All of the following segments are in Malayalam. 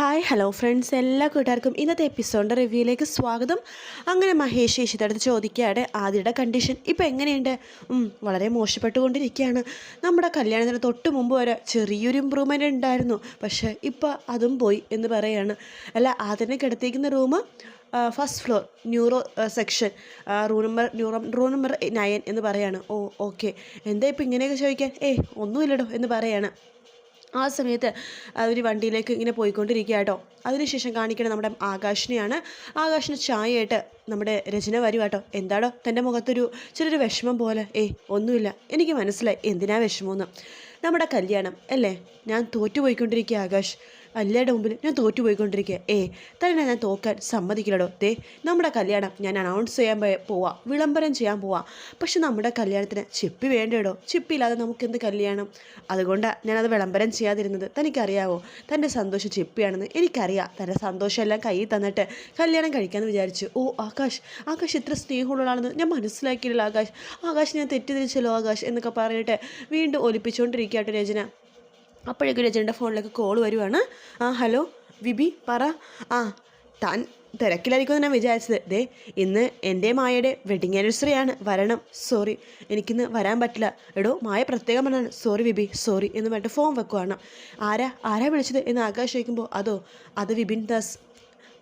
ഹായ് ഹലോ ഫ്രണ്ട്സ് എല്ലാ കൂട്ടുകാർക്കും ഇന്നത്തെ എപ്പിസോഡിന്റെ റിവ്യൂയിലേക്ക് സ്വാഗതം. അങ്ങനെ മഹേഷ് യേശുദടുത്ത് ചോദിക്കുകയാണ് ആദ്യയുടെ കണ്ടീഷൻ ഇപ്പോൾ എങ്ങനെയുണ്ട്? വളരെ മോശപ്പെട്ടുകൊണ്ടിരിക്കുകയാണ്. നമ്മുടെ കല്യാണത്തിന് തൊട്ട് മുമ്പ് വരെ ചെറിയൊരു ഇമ്പ്രൂവ്മെന്റ് ഉണ്ടായിരുന്നു. പക്ഷേ ഇപ്പോൾ അതും പോയി എന്ന് പറയുകയാണ് അല്ല ആദ്യം കിടത്തിയിരിക്കുന്ന room first floor neuro section room number neuro room number nine എന്ന് പറയാണ്. ഓ ഓക്കെ എന്താ ഇപ്പോൾ ഇങ്ങനെയൊക്കെ ചോദിക്കാൻ? ഏ ഒന്നുമില്ലടോ എന്ന് പറയാണ്. ആ സമയത്ത് അവർ വണ്ടിയിലേക്ക് ഇങ്ങനെ പോയിക്കൊണ്ടിരിക്കുക കേട്ടോ. അതിനുശേഷം കാണിക്കണം നമ്മുടെ ആകാശിനെയാണ്. ആകാശിന് ചായയായിട്ട് നമ്മുടെ രചന വരും കേട്ടോ. എന്താടോ തന്റെ മുഖത്തൊരു ചെറിയൊരു വിഷമം പോലെ. ഏയ് ഒന്നുമില്ല. എനിക്ക് മനസ്സിലായി. എന്തിനാ വിഷമമെന്ന് നമ്മുടെ കല്യാണം അല്ലേ? ഞാൻ തോറ്റുപോയിക്കൊണ്ടിരിക്കുക ആകാശ്. അല്ലയുടെ മുമ്പിൽ ഞാൻ തോറ്റുപോയിക്കൊണ്ടിരിക്കുക. ഏ തന്നെ ഞാൻ തോക്കാൻ സമ്മതിക്കില്ലടോ. ദേ നമ്മുടെ കല്യാണം ഞാൻ അനൗൺസ് ചെയ്യാൻ പോവാം. വിളംബരം ചെയ്യാൻ പോവാം. പക്ഷെ നമ്മുടെ കല്യാണത്തിന് ചിപ്പി വേണ്ടേടോ? ചിപ്പില്ലാതെ നമുക്ക് എന്ത് കല്യാണം? അതുകൊണ്ടാണ് ഞാനത് വിളംബരം ചെയ്യാതിരുന്നത്. തനിക്കറിയാവോ? തന്റെ സന്തോഷം ചിപ്പിയാണെന്ന് എനിക്കറിയാം. തന്റെ സന്തോഷമെല്ലാം കയ്യിൽ തന്നിട്ട് കല്യാണം കഴിക്കാമെന്ന് വിചാരിച്ചു. ഓ ആകാശ്. ആകാശ് ഇത്ര സ്നേഹമുള്ള ആളാണെന്ന് ഞാൻ മനസ്സിലാക്കിയില്ല ആകാശ്. ആകാശ് ഞാൻ തെറ്റിദ്ധരിച്ചല്ലോ ആകാശ് എന്നൊക്കെ പറഞ്ഞിട്ട് വീണ്ടും ഒലിപ്പിച്ചുകൊണ്ടിരിക്കുകയായിട്ട് രചന. അപ്പോഴേക്കും രചനയുടെ ഫോണിലേക്ക് കോൾ വരുവാണ്. ആ ഹലോ വിബി പറ. ആ താൻ തിരക്കിലായിരിക്കുമെന്ന് ഞാൻ വിചാരിച്ചത്. ദേ ഇന്ന് എന്റെ മായയുടെ വെഡിങ് ആനിവേഴ്സറി ആണ്. വരണം. സോറി എനിക്കിന്ന് വരാൻ പറ്റില്ല. എടോ മായ പ്രത്യേകം പറഞ്ഞാണ് സോറി വിബി. സോറി എന്ന് പറഞ്ഞിട്ട് ഫോം വെക്കുവാണ്. ആരാ ആരാ വിളിച്ചത് എന്ന് ആകാശ് ചോദിക്കുമ്പോൾ അതോ അത് വിപിൻ ദാസ്.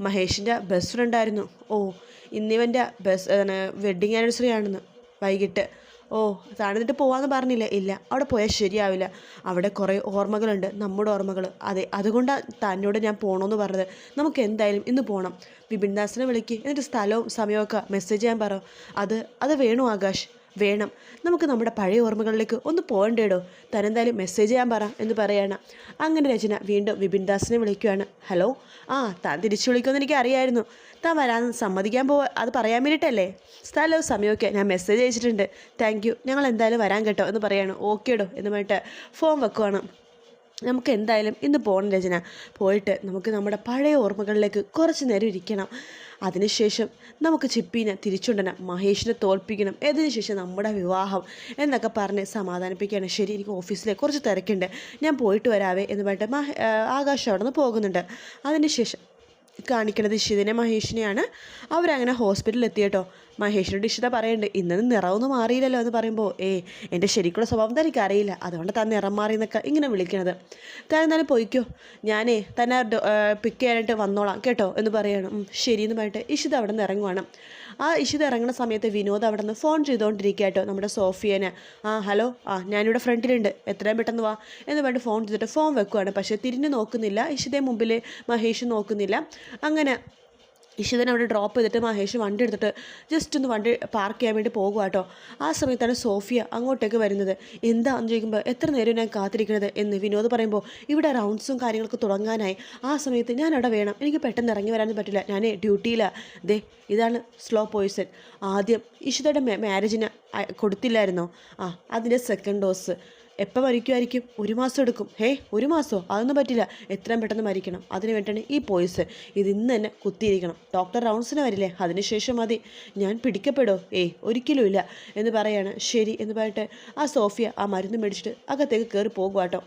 മഹേഷിന്റെ ബെസ്റ്റ് ഫ്രണ്ടായിരുന്നു ഓ ഇന്നിവന്റെ ബസ് വെഡിങ് ആനിവേഴ്സറി ആണെന്ന്. വൈകിട്ട്. ഓ താഴ്ന്നിട്ട് പോവാന്ന് പറഞ്ഞില്ല. ഇല്ല അവിടെ പോയാൽ ശരിയാവില്ല. അവിടെ കുറേ ഓർമ്മകളുണ്ട് നമ്മുടെ ഓർമ്മകൾ. അതെ അതുകൊണ്ടാണ് തന്നോട് ഞാൻ പോകണമെന്ന് പറഞ്ഞത്. നമുക്ക് എന്തായാലും ഇന്ന് പോകണം വിപിൻ ദാസിനെ വിളിക്ക്. എന്നിട്ട് സ്ഥലവും സമയമൊക്കെ മെസ്സേജ് ചെയ്യാൻ പറ. അത് അത് വേണോ ആകാശ്? വേണം. നമുക്ക് നമ്മുടെ പഴയ ഓർമ്മകളിലേക്ക് ഒന്ന് പോകണ്ടേടോ? തനെന്തായാലും മെസ്സേജ് ചെയ്യാൻ പറ എന്ന് പറയാണ്. അങ്ങനെ രചന വീണ്ടും വിപിൻ ദാസിനെ വിളിക്കുകയാണ് ഹലോ? ആ താൻ തിരിച്ചു വിളിക്കുമെന്ന് എനിക്ക് അറിയായിരുന്നു. താൻ വരാൻ സമ്മതിക്കാൻ പോവാ അത് പറയാൻ വേണ്ടിയിട്ടല്ലേ? സ്ഥലവും സമയമൊക്കെ ഞാൻ മെസ്സേജ് അയച്ചിട്ടുണ്ട്. താങ്ക് യു ഞങ്ങൾ എന്തായാലും വരാൻ കേട്ടോ എന്ന് പറയാണ്. ഓക്കേടോ എന്ന് പറഞ്ഞിട്ട് ഫോൺ വെക്കുവാണ്. നമുക്ക് എന്തായാലും ഇന്ന് പോകണം രചന. പോയിട്ട് നമുക്ക് നമ്മുടെ പഴയ ഓർമ്മകളിലേക്ക് കുറച്ച് നേരം ഇരിക്കണം. അതിനുശേഷം നമുക്ക് ചിപ്പീനെ തിരിച്ചുണ്ടണം മഹേഷിനെ തോൽപ്പിക്കണം അതിനുശേഷം നമ്മുടെ വിവാഹം എന്നൊക്കെ പറഞ്ഞ് സമാധാനിപ്പിക്കുകയാണ്. ശരി എനിക്ക് ഓഫീസിലെ കുറച്ച് തിരക്കുണ്ട്. ഞാൻ പോയിട്ട് വരാവേ എന്ന് പറഞ്ഞിട്ട് മഹ ആകാശം അവിടെ നിന്ന് പോകുന്നുണ്ട്. അതിനുശേഷം കാണിക്കുന്നത് ഇഷിതിനെ മഹേഷിനെയാണ്. അവരങ്ങനെ ഹോസ്പിറ്റലിൽ എത്തിയട്ടോ മഹേഷിനോട് ഇഷിത പറയുന്നുണ്ട് ഇന്നത് നിറമൊന്നും മാറിയില്ലല്ലോ എന്ന് പറയുമ്പോൾ ഏ എന്റെ ശരിക്കുള്ള സ്വഭാവം തനിക്ക് അറിയില്ല. അതുകൊണ്ട് താൻ നിറം മാറി എന്നൊക്കെ ഇങ്ങനെ വിളിക്കണത്. താൻ എന്നാലും പോയിക്കോ. ഞാനേ തന്നെ പിക്ക് ചെയ്യാനായിട്ട് വന്നോളാം കേട്ടോ? എന്ന് പറയണം. "ഉം, ശരി എന്ന് പറഞ്ഞിട്ട് ഇഷിത അവിടെ നിന്ന് ഇറങ്ങുവാണ്. ആ ഇഷിത ഇറങ്ങുന്ന സമയത്ത് വിനോദ് അവിടെ നിന്ന് ഫോൺ ചെയ്തുകൊണ്ടിരിക്കുക കേട്ടോ നമ്മുടെ സോഫിയനെ. ആ ഹലോ. ആ ഞാനിവിടെ ഫ്രണ്ടിലുണ്ട്. എത്രയും പെട്ടെന്ന് വാ. എന്ന് പറഞ്ഞിട്ട് ഫോൺ ചെയ്തിട്ട് ഫോൺ വെക്കുവാണ്. പക്ഷേ തിരിഞ്ഞ് നോക്കുന്നില്ല. ഇഷിതേ മുമ്പിൽ മഹേഷ് നോക്കുന്നില്ല. അങ്ങനെ ഇഷിതനെ അവിടെ ഡ്രോപ്പ് ചെയ്തിട്ട് മഹേഷ് വണ്ടി എടുത്തിട്ട് ജസ്റ്റ് ഒന്ന് വണ്ടി പാർക്ക് ചെയ്യാൻ വേണ്ടി പോകുക കേട്ടോ ആ സമയത്താണ് സോഫിയ അങ്ങോട്ടേക്ക് വരുന്നത്. എന്താണെന്ന് ചോദിക്കുമ്പോൾ എത്ര നേരം ഞാൻ കാത്തിരിക്കുന്നത് എന്ന് വിനോദ് പറയുമ്പോൾ ഇവിടെ റൗണ്ട്സും കാര്യങ്ങളൊക്കെ തുടങ്ങാനായി. ആ സമയത്ത് ഞാൻ അവിടെ വേണം. എനിക്ക് പെട്ടെന്ന് ഇറങ്ങി വരാനും പറ്റില്ല. ഞാൻ ഡ്യൂട്ടിയിലാണ് ദേ ഇതാണ് സ്ലോ പോയിസൺ ആദ്യം ഇഷിതയുടെ മാരേജിന് കൊടുത്തില്ലായിരുന്നോ? ആ അതിന്റെ സെക്കൻഡ് ഡോസ് എപ്പോൾ മരിക്കുമായിരിക്കും ഒരു മാസം എടുക്കും. ഹേ ഒരു മാസമോ അതൊന്നും പറ്റില്ല. എത്രയും പെട്ടെന്ന് മരിക്കണം. അതിന് വേണ്ടിയാണ് ഈ പോയിസ്. ഇത് ഇന്ന് തന്നെ കുത്തിയിരിക്കണം. ഡോക്ടർ റൗൺസിന് വരില്ലേ? അതിനുശേഷം മതി. ഞാൻ പിടിക്കപ്പെടോ? ഏയ് ഒരിക്കലും ഇല്ല. എന്ന് പറയാണ്. ശരി എന്ന് പറഞ്ഞിട്ട് ആ സോഫിയ ആ മരുന്ന് മേടിച്ചിട്ട് അകത്തേക്ക് കയറി പോകുക കേട്ടോ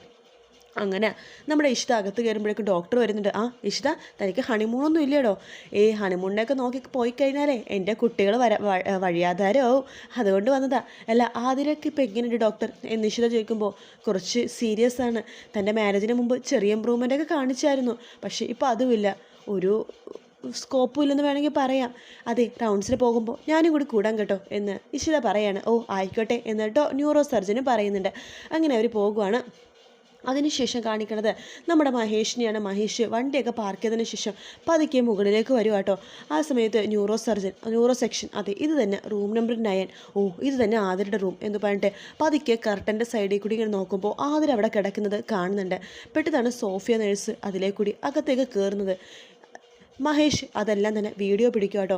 അങ്ങനെ നമ്മുടെ ഇഷ്ട അകത്ത് കയറുമ്പോഴേക്കും ഡോക്ടർ വരുന്നുണ്ട്. ആ ഇഷ്ട തനിക്ക് ഹണിമൂണൊന്നും ഇല്ലടോ ഈ ഹണിമൂണിനൊക്കെ നോക്കി പോയി കഴിഞ്ഞാലേ എന്റെ കുട്ടികൾ വര വഴിയാധാരമാവും അതുകൊണ്ട് വന്നതാ. അല്ല ആതിരൊക്കെ ഇപ്പം എങ്ങനെയുണ്ട് ഡോക്ടർ എന്ന് ചോദിക്കുമ്പോൾ കുറച്ച് സീരിയസ് ആണ്. തന്റെ മാരേജിന് മുമ്പ് ചെറിയ ഇമ്പ്രൂവ്മെന്റ് ഒക്കെ കാണിച്ചായിരുന്നു. പക്ഷേ ഇപ്പോൾ അതുമില്ല. ഒരു സ്കോപ്പും ഇല്ലെന്ന് വേണമെങ്കിൽ പറയാം. അതെ റൗണ്ട്സിൽ പോകുമ്പോൾ ഞാനും കൂടി കൂടാൻ കേട്ടോ എന്ന് ഇഷിത പറയാണ്. ഓ ആയിക്കോട്ടെ എന്ന് കേട്ടോ ന്യൂറോ സർജനും പറയുന്നുണ്ട്. അങ്ങനെ അവർ പോകുവാണ്. അതിനുശേഷം കാണിക്കണത് നമ്മുടെ മഹേഷിനെയാണ്. മഹേഷ് വണ്ടിയൊക്കെ പാർക്ക് ചെയ്തതിന് ശേഷം പതുക്കെ മുകളിലേക്ക് വരും കേട്ടോ. ആ സമയത്ത് ന്യൂറോ സർജൻ ന്യൂറോ സെക്ഷൻ അതെ ഇത് തന്നെ റൂം നമ്പർ നയൻ ഓ ഇത് തന്നെ ആതിരയുടെ റൂം എന്ന് പറഞ്ഞിട്ട് പതുക്കെ കർട്ടന്റെ സൈഡിൽ കൂടി ഇങ്ങനെ നോക്കുമ്പോൾ ആതിര അവിടെ കിടക്കുന്നത് കാണുന്നുണ്ട്. പെട്ടെന്നാണ് സോഫിയ നേഴ്സ് അതിലേ കൂടി അകത്തേക്ക് കയറുന്നത് മഹേഷ് അതെല്ലാം തന്നെ വീഡിയോ പിടിക്കുക കേട്ടോ.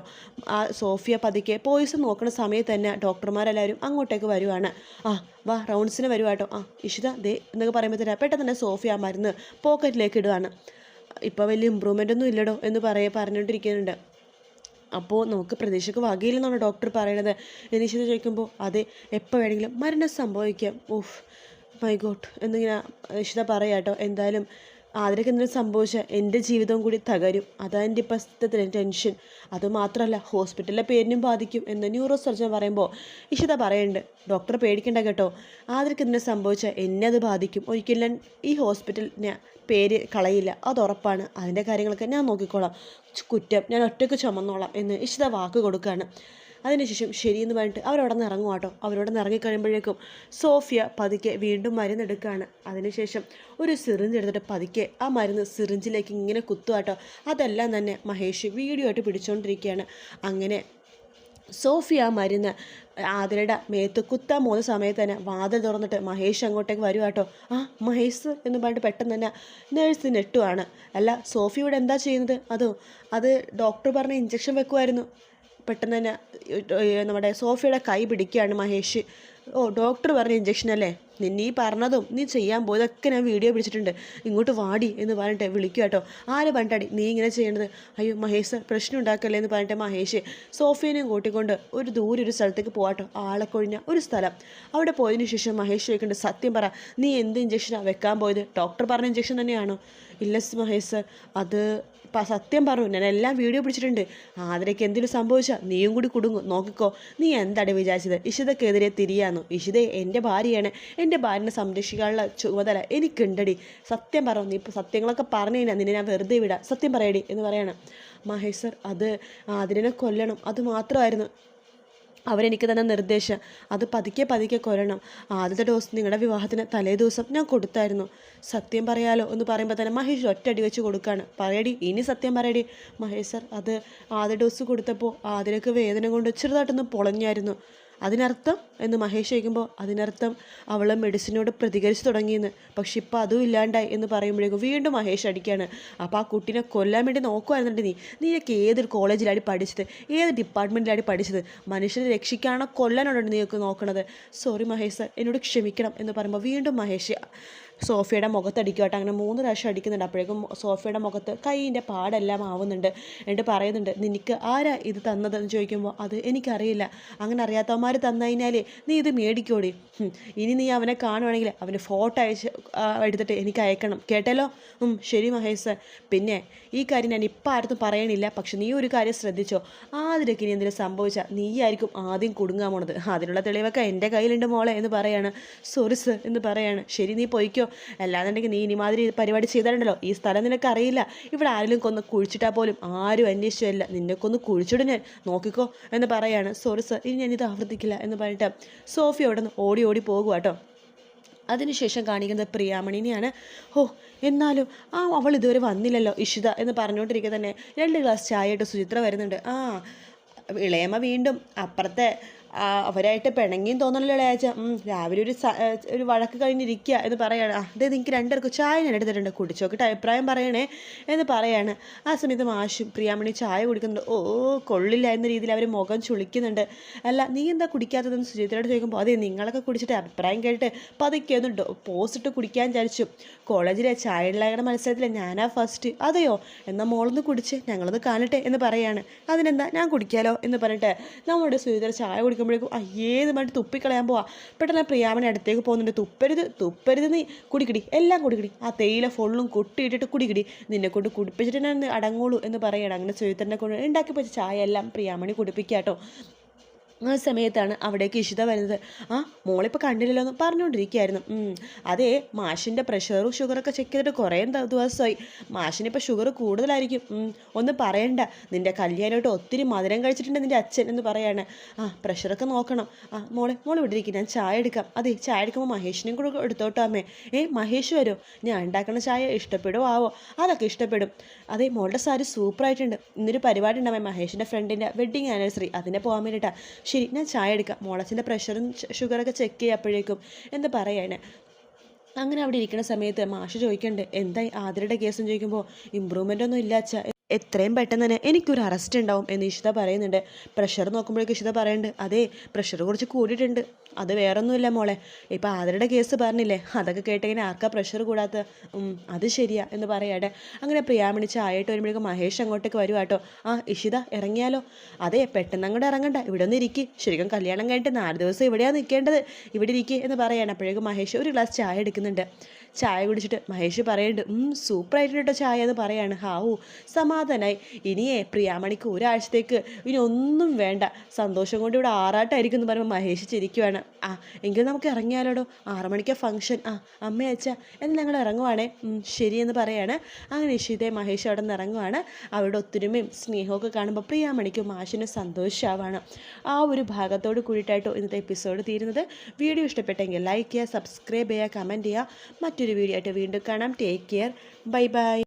ആ സോഫിയ പതുക്കെ പോയിസ് നോക്കുന്ന സമയത്ത് തന്നെ ഡോക്ടർമാരെല്ലാവരും അങ്ങോട്ടേക്ക് വരുവാണ്. ആ വാ റൗണ്ട്സിന് വരുവാ കേട്ടോ. ആ ഇഷിത ദേ എന്നൊക്കെ പറയുമ്പോൾ തന്നെ പെട്ടെന്ന് തന്നെ സോഫിയ മരുന്ന് പോക്കറ്റിലേക്ക് ഇടുവാണ്. ഇപ്പോൾ വലിയ ഇമ്പ്രൂവ്മെന്റ് ഒന്നും ഇല്ലടോ എന്ന് പറയ പറഞ്ഞുകൊണ്ടിരിക്കുന്നുണ്ട് അപ്പോൾ നമുക്ക് പ്രതീക്ഷയ്ക്ക് വകയില്ലെന്നാണ് ഡോക്ടർ പറയണത്. എന്നിഷിത ചോദിക്കുമ്പോൾ അതെ എപ്പോൾ വേണമെങ്കിലും മരണം സംഭവിക്കാം. ഓഫ് മൈ ഗോഡ് എന്നിങ്ങനെ ഇഷിത പറയാം കേട്ടോ. എന്തായാലും ആതിരക്ക് എന്തെങ്കിലും സംഭവിച്ചാൽ എന്റെ ജീവിതവും കൂടി തകരും. അതാണ് എന്റെ ഇപ്പോഴത്തെ ടെൻഷൻ. അതുമാത്രമല്ല ഹോസ്പിറ്റലിലെ പേരിനും ബാധിക്കും എന്ന് ന്യൂറോ സർജൻ പറയുമ്പോൾ ഇഷിത പറയുന്നുണ്ട് ഡോക്ടർ പേടിക്കണ്ട കേട്ടോ. ആതിരക്ക് എന്തെങ്കിലും സംഭവിച്ചാൽ എന്നെ അത് ബാധിക്കും. ഒരിക്കലും ഈ ഹോസ്പിറ്റലിന് പേര് കളയില്ല. അത് ഉറപ്പാണ്. അതിന്റെ കാര്യങ്ങളൊക്കെ ഞാൻ നോക്കിക്കോളാം. കുറ്റം. ഞാൻ ഒറ്റയ്ക്ക് ചുമന്നോളാം എന്ന് ഇഷിത വാക്ക് കൊടുക്കുകയാണ് അതിനുശേഷം ശരിയെന്ന് പറഞ്ഞിട്ട് അവരവിടെ നിന്ന് ഇറങ്ങും കേട്ടോ. അവരവിടെ നിന്ന് ഇറങ്ങിക്കഴിയുമ്പോഴേക്കും സോഫിയ പതുക്കെ വീണ്ടും മരുന്നെടുക്കുകയാണ്. അതിനുശേഷം ഒരു സിറിഞ്ച് എടുത്തിട്ട് പതുക്കെ ആ മരുന്ന് സിറിഞ്ചിലേക്ക് ഇങ്ങനെ കുത്തുവാട്ടോ അതെല്ലാം തന്നെ മഹേഷ് വീഡിയോ ആയിട്ട് പിടിച്ചുകൊണ്ടിരിക്കുകയാണ് അങ്ങനെ സോഫിയ മരുന്ന് ആതിരയുടെ മേത്ത് കുത്താൻ പോകുന്ന സമയത്ത് തന്നെ വാതിൽ തുറന്നിട്ട് മഹേഷ് അങ്ങോട്ടേക്ക് വരുക കേട്ടോ. ആ മഹേഷ് എന്ന് പറഞ്ഞിട്ട് പെട്ടെന്ന് തന്നെ നേഴ്സ് നെട്ടുവാണ് അല്ല സോഫിയോട് എന്താ ചെയ്യുന്നത്? അതോ അത് ഡോക്ടർ പറഞ്ഞ ഇഞ്ചക്ഷൻ വെക്കുമായിരുന്നു പെട്ടെന്ന് തന്നെ നമ്മുടെ സോഫിയുടെ കൈ പിടിക്കുകയാണ് മഹേഷ്. ഓ ഡോക്ടർ പറഞ്ഞ ഇഞ്ചക്ഷൻ അല്ലേ? ഈ പറഞ്ഞതും നീ ചെയ്യാൻ പോയതൊക്കെ ഞാൻ വീഡിയോ പിടിച്ചിട്ടുണ്ട്. ഇങ്ങോട്ട് വാടി എന്ന് പറഞ്ഞിട്ട് വിളിക്കുക കേട്ടോ. ആര് പറഞ്ഞിട്ടാടി നീ ഇങ്ങനെ ചെയ്യേണ്ടത് അയ്യോ മഹേഷ് പ്രശ്നം ഉണ്ടാക്കല്ലേ എന്ന് പറഞ്ഞിട്ട് മഹേഷ് സോഫിയനെയും കൂട്ടിക്കൊണ്ട് ഒരു ദൂരെ ഒരു സ്ഥലത്തേക്ക് പോകാട്ടോ ആളെ കൊഴിഞ്ഞ ഒരു സ്ഥലം. അവിടെ പോയതിനു ശേഷം മഹേഷ് ചോദിക്കേണ്ട സത്യം പറ നീ എന്ത് ഇഞ്ചക്ഷനാണ് വെക്കാൻ പോയത്? ഡോക്ടർ പറഞ്ഞ ഇഞ്ചക്ഷൻ തന്നെയാണോ? ഇല്ല മഹേഷ് അത് സത്യം പറഞ്ഞു. ഞാൻ എല്ലാം വീഡിയോ പിടിച്ചിട്ടുണ്ട്. ആതിരയ്ക്ക് എന്തെങ്കിലും സംഭവിച്ചാൽ നീയും കൂടി കുടുങ്ങും. നോക്കിക്കോ നീ എന്താണ് വിചാരിച്ചത്? ഇഷിതക്കെതിരെ തിരിയാന്നു. ഇഷിത എന്റെ ഭാര്യയാണ്. എന്റെ ഭാര്യനെ സംരക്ഷിക്കാനുള്ള ചുമതല എനിക്കുണ്ടടി. സത്യം പറ നീ ഇപ്പോൾ സത്യങ്ങളൊക്കെ പറഞ്ഞു കഴിഞ്ഞാൽ നിന്നെ ഞാൻ വെറുതെ വിടാം. സത്യം പറയടി എന്ന് പറയണം. മഹേഷ് സർ അത് ആതിരനെ കൊല്ലണം. അത് മാത്രമായിരുന്നു. അവരെനിക്ക് തന്ന നിർദ്ദേശം. അത് പതുക്കെ പതുക്കെ കൊരണം ആദ്യത്തെ ഡോസ് നിങ്ങളുടെ വിവാഹത്തിന് തലേ ദിവസം ഞാൻ കൊടുത്തായിരുന്നു. സത്യം പറയാലോ എന്ന് പറയുമ്പോൾ തന്നെ മഹേഷ് ഒറ്റടി വെച്ച് കൊടുക്കുകയാണ് പറയടി ഇനി സത്യം പറയടി. മഹേഷ് സർ അത് ആദ്യ ഡോസ് കൊടുത്തപ്പോൾ ആതിരക്ക് വേദന കൊണ്ട് ചെറുതായിട്ടൊന്ന് പൊളഞ്ഞായിരുന്നു. അതിനർത്ഥം എന്ന് മഹേഷ് ചോദിക്കുമ്പോൾ അതിനർത്ഥം അവൾ മെഡിസിനോട് പ്രതികരിച്ചു തുടങ്ങിയെന്ന്. പക്ഷെ ഇപ്പം അതും ഇല്ലാണ്ടായി എന്ന് പറയുമ്പോഴേക്കും വീണ്ടും മഹേഷ് അടിക്കുകയാണ്. അപ്പോൾ ആ കുട്ടീനെ കൊല്ലാൻ വേണ്ടി നോക്കുമായിരുന്നുണ്ട് നീ. നീയൊക്കെ ഏതൊരു കോളേജിലാണ് പഠിച്ചത്? ഏത് ഡിപ്പാർട്ട്മെന്റിലാണ് പഠിച്ചത്? മനുഷ്യനെ രക്ഷിക്കാണോ കൊല്ലാനാണോ നീയൊക്കെ നോക്കണത്? സോറി മഹേഷ് എന്നോട് ക്ഷമിക്കണം എന്ന് പറയുമ്പോൾ വീണ്ടും മഹേഷ് സോഫിയുടെ മുഖത്ത് കേട്ടോ അങ്ങനെ മൂന്ന് പ്രാവശ്യം അടിക്കുന്നുണ്ട്. അപ്പോഴേക്കും സോഫിയുടെ മുഖത്ത് കൈയിന്റെ പാടെല്ലാം ആവുന്നുണ്ട്. എന്നിട്ട് പറയുന്നുണ്ട് നിനക്ക് ആരാ ഇത് തന്നതെന്ന് ചോദിക്കുമ്പോൾ അത് എനിക്കറിയില്ല. അങ്ങനെ അറിയാത്തവന്മാർ തന്നു കഴിഞ്ഞാൽ നീ ഇത് മേടിക്കോടി. ഇനി നീ അവനെ കാണുവാണെങ്കിൽ അവന് ഫോട്ടോ അയച്ച് എടുത്തിട്ട് എനിക്ക് അയക്കണം. കേട്ടല്ലോ? ശരി മഹേഷ് പിന്നെ ഈ കാര്യം ഞാൻ ഇപ്പം ആർക്കും പറയണില്ല. പക്ഷെ നീ ഒരു കാര്യം ശ്രദ്ധിച്ചോ? ആതിരക്ക് ഇനി എന്തെങ്കിലും സംഭവിച്ചാൽ നീയായിരിക്കും ആദ്യം കുടുങ്ങാൻ പോണത്. അതിനുള്ള തെളിവൊക്കെ എന്റെ കയ്യിലുണ്ട് മോളെ എന്ന് പറയാണ്. സോറി സർ എന്ന് പറയാണ്. ശരി നീ പോയിക്കോ. അല്ലാന്നുണ്ടെങ്കിൽ നീ ഇനി മാതിരി പരിപാടി ചെയ്തിട്ടുണ്ടല്ലോ ഈ സ്ഥലം നിനക്കറിയില്ല. ഇവിടെ ആരെങ്കിലും കൊന്ന് കുഴിച്ചിട്ടാൽ പോലും ആരും അന്വേഷിച്ചില്ല നിന്നെക്കൊന്ന് കുഴിച്ചിടും ഞാൻ. നോക്കിക്കോ എന്ന് പറയാണ്. സോറി സർ ഇനി ഞാനിത് ആവർത്തിക്കില്ല എന്ന് പറഞ്ഞിട്ട് സോഫി അവിടെ നിന്ന് ഓടി ഓടി പോകുക കേട്ടോ അതിനുശേഷം കാണിക്കുന്നത് പ്രിയാമണിനെയാണ്. ഓ എന്നാലും ആ അവൾ ഇതുവരെ വന്നില്ലല്ലോ ഇഷിത എന്ന് പറഞ്ഞുകൊണ്ടിരിക്കുക തന്നെ രണ്ട് ഗ്ലാസ് ചായ ആയിട്ട് സുചിത്ര വരുന്നുണ്ട്. ആ ഇളയമ്മ വീണ്ടും അപ്പുറത്തെ അവരായിട്ട് പിണങ്ങിയും തോന്നണല്ലോ ഇളയാച്ച രാവിലെ ഒരു ഒരു വഴക്ക് കഴിഞ്ഞിരിക്കുക എന്ന് പറയാണ്. അതെ നിങ്ങൾക്ക് രണ്ടുപേർക്കും ചായ ഞാൻ എടുത്തിട്ടുണ്ട്. കുടിച്ചു നോക്കിയിട്ട് അഭിപ്രായം പറയണേ എന്ന് പറയാണ്. ആ സമയത്ത് മാഷും പ്രിയാമണി ചായ കുടിക്കുന്നുണ്ട്. ഓ കൊള്ളില്ല എന്ന രീതിയിൽ അവർ മുഖം ചുളിക്കുന്നുണ്ട്. അല്ല നീ എന്താ കുടിക്കാത്തതെന്ന് സുചിത്രയോട് ചോദിക്കുമ്പോൾ അതെ നിങ്ങളൊക്കെ കുടിച്ചിട്ട് അഭിപ്രായം കേട്ട് പതുക്കെ ഒന്ന് പോസിട്ട് കുടിക്കാൻ വിചാരിച്ചു. കോളേജിലെ ചായ ഇളയുടെ മത്സരത്തിൽ ഞാനാ ഫസ്റ്റ് അതെയോ? എന്നാൽ മോളൊന്ന് കുടിച്ച് ഞങ്ങളൊന്ന് കാണട്ടെ എന്ന് പറയാണ്. അതിനെന്താ? ഞാൻ കുടിക്കാലോ എന്ന് പറഞ്ഞിട്ട് നമ്മുടെ സുചിത്ര ചായ കുടിക്കുമ്പോഴേക്കും അയ്യേത് പറഞ്ഞിട്ട് തുപ്പിക്കളയാൻ പോവാ? പെട്ടെന്ന് പ്രിയാമണി അടുത്തേക്ക് പോകുന്നുണ്ട്. തുപ്പരുത് തുപ്പരുത് നീ. കുടിക്കിടി എല്ലാം കുടിക്കിടി. ആ തേയില ഫുള്ളും കൊട്ടിയിട്ടിട്ട് കുടിക്കിടി. നിന്നെ കൊണ്ട് കുടിപ്പിച്ചിട്ട് ഞാൻ അടങ്ങുള്ളൂ എന്ന് പറയണം. അങ്ങനെ സുചിത്രനെ കൊണ്ട് ഉണ്ടാക്കി വെച്ച ചായ എല്ലാം പ്രിയാമണി കുടിപ്പിക്കാട്ടോ. ആ സമയത്താണ് അവിടേക്ക് ഇഷിത വരുന്നത്. ആ മോളിപ്പോൾ കണ്ടില്ലല്ലോ എന്ന് പറഞ്ഞുകൊണ്ടിരിക്കുകയായിരുന്നു അതെ മാഷിന്റെ പ്രഷറും ഷുഗറൊക്കെ ചെക്ക് ചെയ്തിട്ട് കുറേ ദിവസമായി. മാഷിനിപ്പോൾ ഷുഗർ കൂടുതലായിരിക്കും. ഒന്ന് പറയണ്ട. നിന്റെ കല്യാണമായിട്ട് ഒത്തിരി മധുരം കഴിച്ചിട്ടുണ്ട് നിന്റെ അച്ഛൻ എന്ന് പറയാണ്. ആ പ്രഷറൊക്കെ നോക്കണം. ആ മോളെ മോളെ ഇവിടെ ഇരിക്കും ഞാൻ ചായ എടുക്കാം. അതെ ചായ എടുക്കുമ്പോൾ മഹേഷിനും കൂടെ എടുത്തോട്ടോ അമ്മേ. ഏ മഹേഷ് വരുമോ ഞാൻ ഉണ്ടാക്കുന്ന ചായ ഇഷ്ടപ്പെടുമോ ആവോ അതൊക്കെ ഇഷ്ടപ്പെടും. അതെ മോളുടെ സാരി സൂപ്പറായിട്ടുണ്ട് ഇന്നൊരു പരിപാടി ഉണ്ടാവേ. മഹേഷിന്റെ ഫ്രണ്ടിന്റെ വെഡ്ഡിങ് ആനിവേഴ്സറി അതിനെ പോകാൻ വേണ്ടിയിട്ടാണ് ശരി ഞാൻ ചായ എടുക്കാം. മോളച്ചന്റെ പ്രഷറും ഷുഗറൊക്കെ ചെക്ക് ചെയ്യപ്പോഴേക്കും എന്ന് പറയാണ്? അങ്ങനെ അവിടെ ഇരിക്കുന്ന സമയത്ത് മാഷ് ചോദിക്കണ്ട് എന്തായി? ആതിരയുടെ കേസും ചോദിക്കുമ്പോൾ ഇമ്പ്രൂവ്മെന്റ് ഒന്നും ഇല്ല അച്ഛാ. എത്രയും പെട്ടെന്ന് തന്നെ എനിക്കൊരു അറസ്റ്റ് ഉണ്ടാവും എന്ന് ഇഷിത പറയുന്നുണ്ട്. പ്രഷർ നോക്കുമ്പോഴേക്കും ഇഷിത പറയുന്നുണ്ട് അതെ പ്രഷർ കുറച്ച് കൂടിയിട്ടുണ്ട്. അത് വേറൊന്നുമില്ല മോളെ. ഇപ്പം ആദരുടെ കേസ് പറഞ്ഞില്ലേ? അതൊക്കെ കേട്ടിങ്ങനെ ആർക്കാ പ്രഷർ കൂടാത്ത? അത് ശരിയാ എന്ന് പറയാട്ടെ. അങ്ങനെ പ്രിയാമണി ചായയിട്ട് വരുമ്പോഴേക്കും മഹേഷ് അങ്ങോട്ടേക്ക് വരുവാ കേട്ടോ. ആ ഇഷിത ഇറങ്ങിയാലോ? അതെ പെട്ടെന്ന് അങ്ങോട്ട് ഇറങ്ങണ്ട. ഇവിടെ ഒന്ന് ഇരിക്കി. ശരിക്കും കല്യാണം കഴിഞ്ഞിട്ട് നാല് ദിവസം ഇവിടെയാണ് നിൽക്കേണ്ടത് ഇവിടെ ഇരിക്കുക എന്ന് പറയാണ്. അപ്പോഴേക്കും മഹേഷ് ഒരു ഗ്ലാസ് ചായ എടുക്കുന്നുണ്ട്. ചായ കുടിച്ചിട്ട് മഹേഷ് പറയുന്നുണ്ട് സൂപ്പറായിട്ട് കേട്ടോ ചായ എന്ന് പറയാണ്. ഹാവൂ സമാധാനായി. ഇനിയേ പ്രിയാമണിക്ക് ഒരാഴ്ചത്തേക്ക് ഇനി ഒന്നും വേണ്ട. സന്തോഷം കൊണ്ട് ഇവിടെ ആറാട്ടായിരിക്കും എന്ന് പറയുമ്പോൾ മഹേഷ് ചിരിക്കുവാണ്. ആ എങ്കിൽ നമുക്ക് ഇറങ്ങിയാലോടോ? ആറു മണിക്കാ ഫംഗ്ഷൻ. ആ അമ്മ അച്ഛ എന്നാൽ ഞങ്ങൾ ഇറങ്ങുവാണേ? ശരിയെന്ന് പറയാണ്. അങ്ങനെ ഇഷിതയെ മഹേഷ് അവിടെ നിന്ന് ഇറങ്ങുവാണ്. അവരുടെ ഒത്തൊരുമയും സ്നേഹമൊക്കെ കാണുമ്പോൾ പ്രിയാമണിക്കും മാഷിനും സന്തോഷമാവാണ് ആ ഒരു ഭാഗത്തോട് കൂടിയിട്ടായിട്ടോ ഇന്നത്തെ എപ്പിസോഡ് തീരുന്നത്. വീഡിയോ ഇഷ്ടപ്പെട്ടെങ്കിൽ ലൈക്ക് ചെയ്യുക സബ്സ്ക്രൈബ് ചെയ്യുക കമന്റ് ചെയ്യുക. മറ്റൊരു വീഡിയോ ആയിട്ട് വീണ്ടും കാണാം. Take care. Bye bye.